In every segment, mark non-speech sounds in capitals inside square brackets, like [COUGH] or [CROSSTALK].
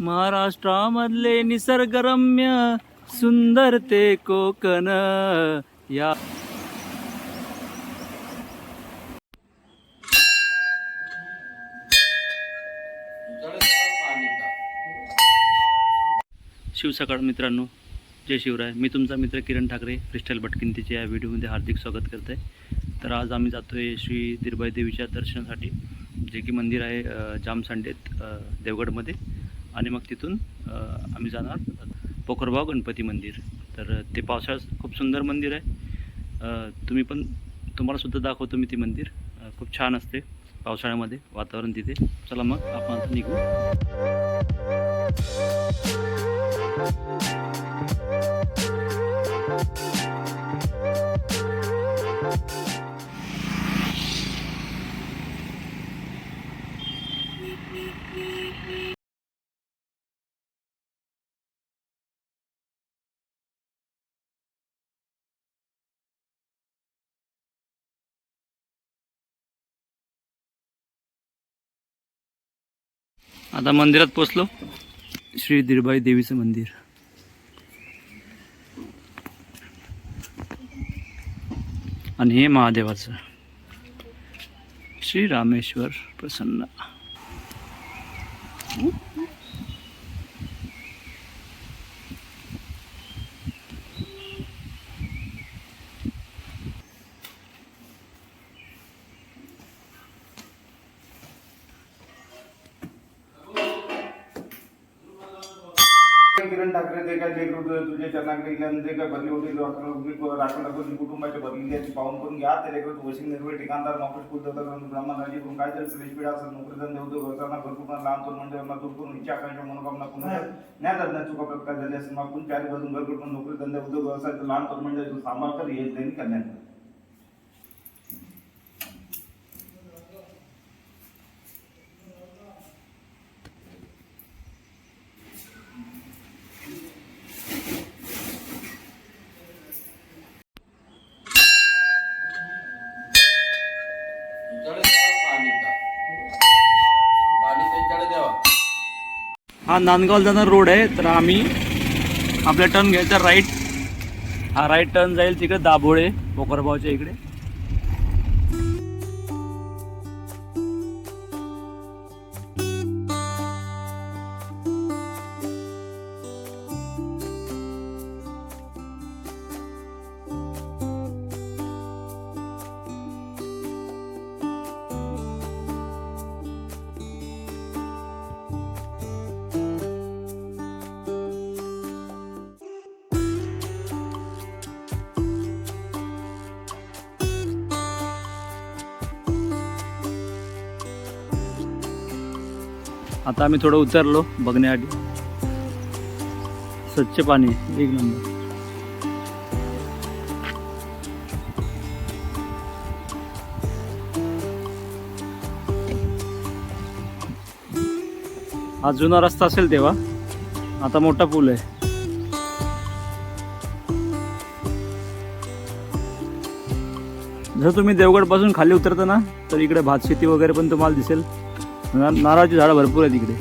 महाराष्ट्रामधले निसर्गरम्य सुंदर ते कोकण. या शिवसकाळ मित्रांनो. जय शिवराय. मी तुमचा मित्र किरण ठाकरे क्रिस्टल भटकिंतीच्या या व्हिडिओमध्ये हार्दिक स्वागत करत आहे तर आज आम्ही जातो आहे श्री दिरबाई देवीच्या दर्शनासाठी जे की मंदिर आहे जामसांडेत देवगडमध्ये. आणि मग तिथून आम्ही जाणार. पोखरबाव गणपती मंदिर. तर ते पावसाळ्यात खूप सुंदर मंदिर आहे. तुम्ही पण तुम्हाला सुद्धा दाखवतो मी ते मंदिर. खूप छान असते पावसाळ्यामध्ये वातावरण तिथे. चला मग आपण आता निघू. आता मंदिरात पोचलो. श्री दिरबाई देवीचं मंदिर. आणि हे महादेवाचं. श्री रामेश्वर प्रसन्न. ठाकरे जे काय होतं तुझ्या चरणाकडे जे काय बदली होती राखण राखून कुटुंबाची बदली याची पाहून करून घ्या. ते लेकर वशिंग निर्भय ठिकाणदार नोकरी कुलदत्ता राजी करून काय तरी पिढा असेल नोकरी धंदे उद्योग व्यवसायांना भरपूर लहान तरुण मंडळांना दूर करून इच्छा आकांक्षा मनोकामना पुन्हा न्याय धरण्या चुका प्रकार झाली असेल मागून चारी बाजून घर करून नोकरी धंदे उद्योग व्यवसायाचं लहान तरुण मंडळाचं सांभाळ कर हे त्यांनी करण्यात आलं. तुमच्याकडे द्यावं पाणी का पाणी त्यांच्याकडे द्यावा हा नांदगाव जाणार रोड आहे तर आम्ही आपला टर्न घ्यायचा राईट हा राईट टर्न जाईल तिकडे दाभोळे पोखरबावच्या इकडे. आता आम्ही थोडं उतरलो बघण्यासाठी स्वच्छ पाणी एक नंबर. हा जुना रस्ता असेल तेव्हा. आता मोठा पूल आहे. जर तुम्ही देवगडपासून खाली उतरता ना तर इकडे भात शेती वगैरे पण तुम्हाला दिसेल. ना- नारळाची झाडं भरपूर आहे तिकडे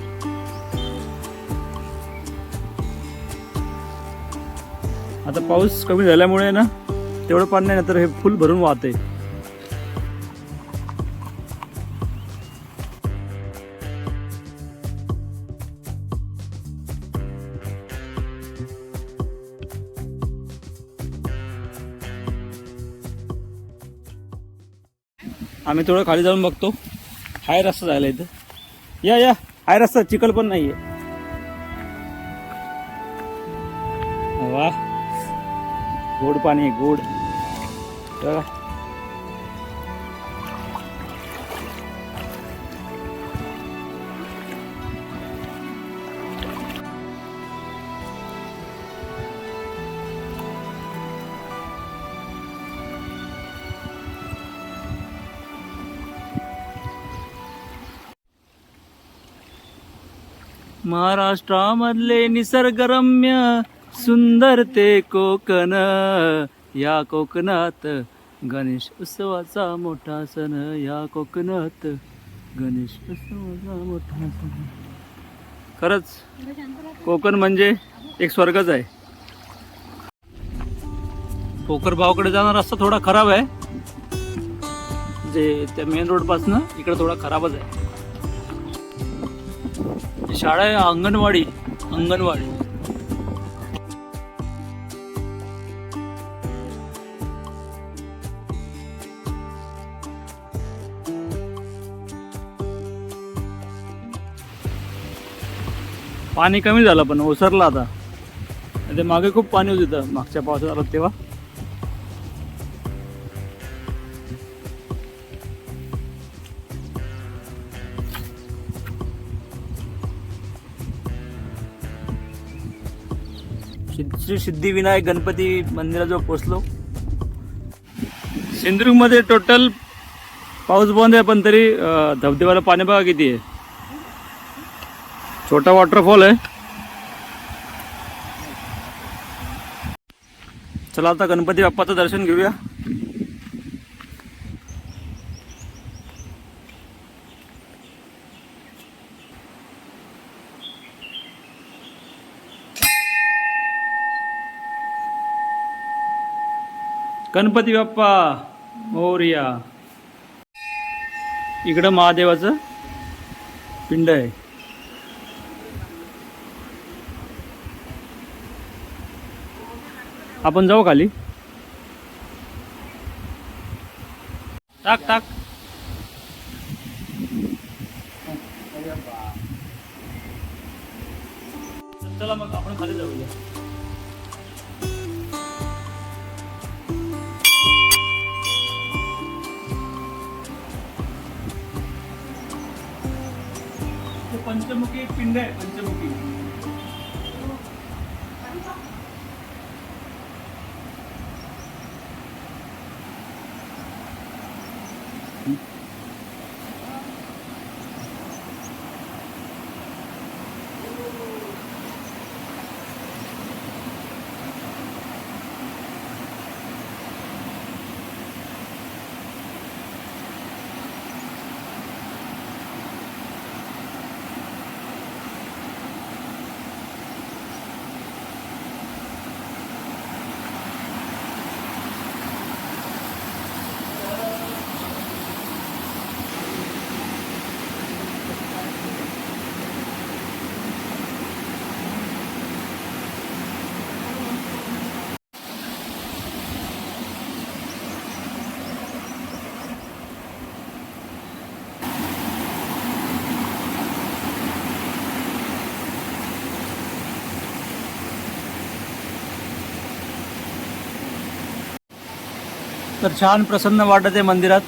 आता पाऊस कमी झाल्यामुळे ना तेवढं पाणी नाही ना तर हे फुल भरून वाहते आम्ही थोडं खाली जाऊन बघतो. हाय रस्ता जायला इथं. या या. आय रस्ता चिखल पण नाहीये. वा. गोड पाणी गोड. महाराष्ट्रामधले निसर्गरम्य सुंदर ते कोकण. या कोकणात गणेश उत्सवाचा मोठा सण या कोकणात गणेश उत्सवाचा मोठा सण. खरंच कोकण म्हणजे एक स्वर्गच आहे. कोकर भावाकडे जाणारा रस्ता थोडा खराब आहे. जे त्या मेन रोडपासून इकडे थोडा खराबच आहे. शाळा आहे अंगणवाडी अंगणवाडी. पाणी कमी झालं पण ओसरलं आता. ते मागे खूप पाणी होत मागच्या पावसात आलं तेव्हा. श्री सिद्धिविनायक गणपती मंदिराजवळ पोचलो सिंधुदुर्गमध्ये टोटल पाऊस बंद आहे पण तरी धबधब्याला पाणी बघा किती आहे. छोटा वॉटरफॉल आहे. चला आता गणपती बाप्पाचं दर्शन घेऊया. गणपती बाप्पा मोरया. इकडं महादेवाचं पिंड आहे. आपण जाऊ खाली. टाक टाक. चला मग आपण खाली जाऊया. ते पंचमुखी तर छान प्रसन्न वाटत आहे मंदिरात.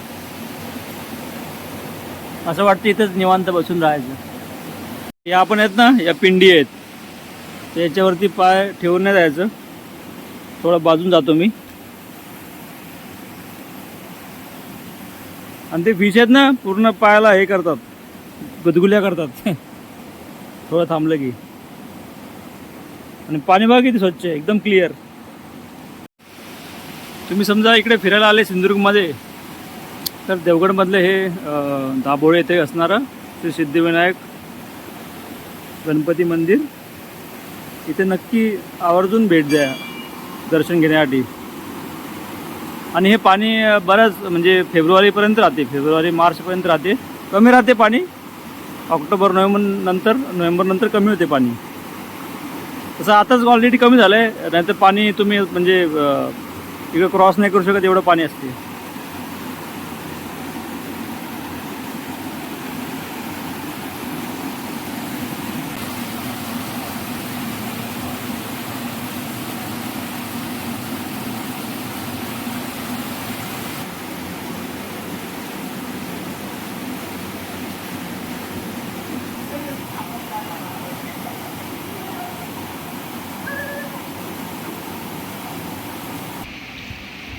असं वाटतं इथंच निवांत बसून राहायचं. या आपण आहेत ना या पिंडी आहेत. त्याच्यावरती पाय ठेवून नाही जायचं. थोडं बाजून जातो मी. आणि ते फिश आहेत ना पूर्ण पायाला हे करतात. गुदगुल्या करतात. [LAUGHS] थोडं थांबलं की. आणि पाणी बघा किती स्वच्छ आहे एकदम क्लिअर तुम्ही समजा इकडे फिरायला आले सिंधुदुर्गमध्ये तर देवगडमधले हे दाभोळे येथे असणारं श्री सिद्धिविनायक गणपती मंदिर. इथे नक्की आवर्जून भेट द्या दर्शन घेण्यासाठी. आणि हे पाणी बऱ्याच म्हणजे फेब्रुवारीपर्यंत राहते फेब्रुवारी मार्चपर्यंत राहते. कमी राहते पाणी. ऑक्टोबर नोव्हेंबर नंतर नोव्हेंबरनंतर कमी होते पाणी. तसं आताच ऑलरेडी कमी झालं आहे नाहीतर पाणी तुम्ही म्हणजे इकडे क्रॉस नाही करू शकत एवढं पाणी असते.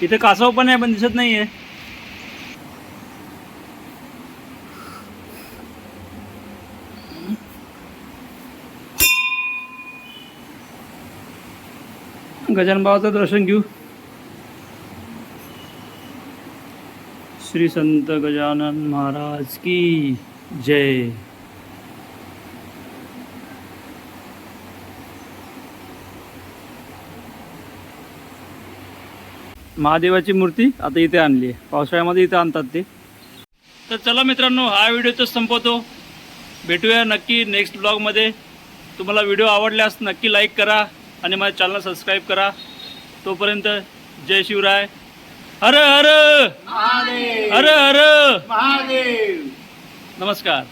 इथे कासव पण आहे, पण दिसत नाहीये. गजानन बाबाचं दर्शन घेऊ. श्री संत गजानन महाराज की जय. महादेवाची मूर्ती आता इथे आणली आहे. पावसाळ्यामध्ये इथं आणतात ते. तर चला मित्रांनो हा व्हिडिओ तर संपवतो. भेटूया नक्की नेक्स्ट ब्लॉगमध्ये तुम्हाला व्हिडिओ आवडल्यास नक्की लाईक करा आणि माझ्या चॅनल सबस्क्राईब करा. तोपर्यंत जय शिवराय. हर हर! हर हर! नमस्कार.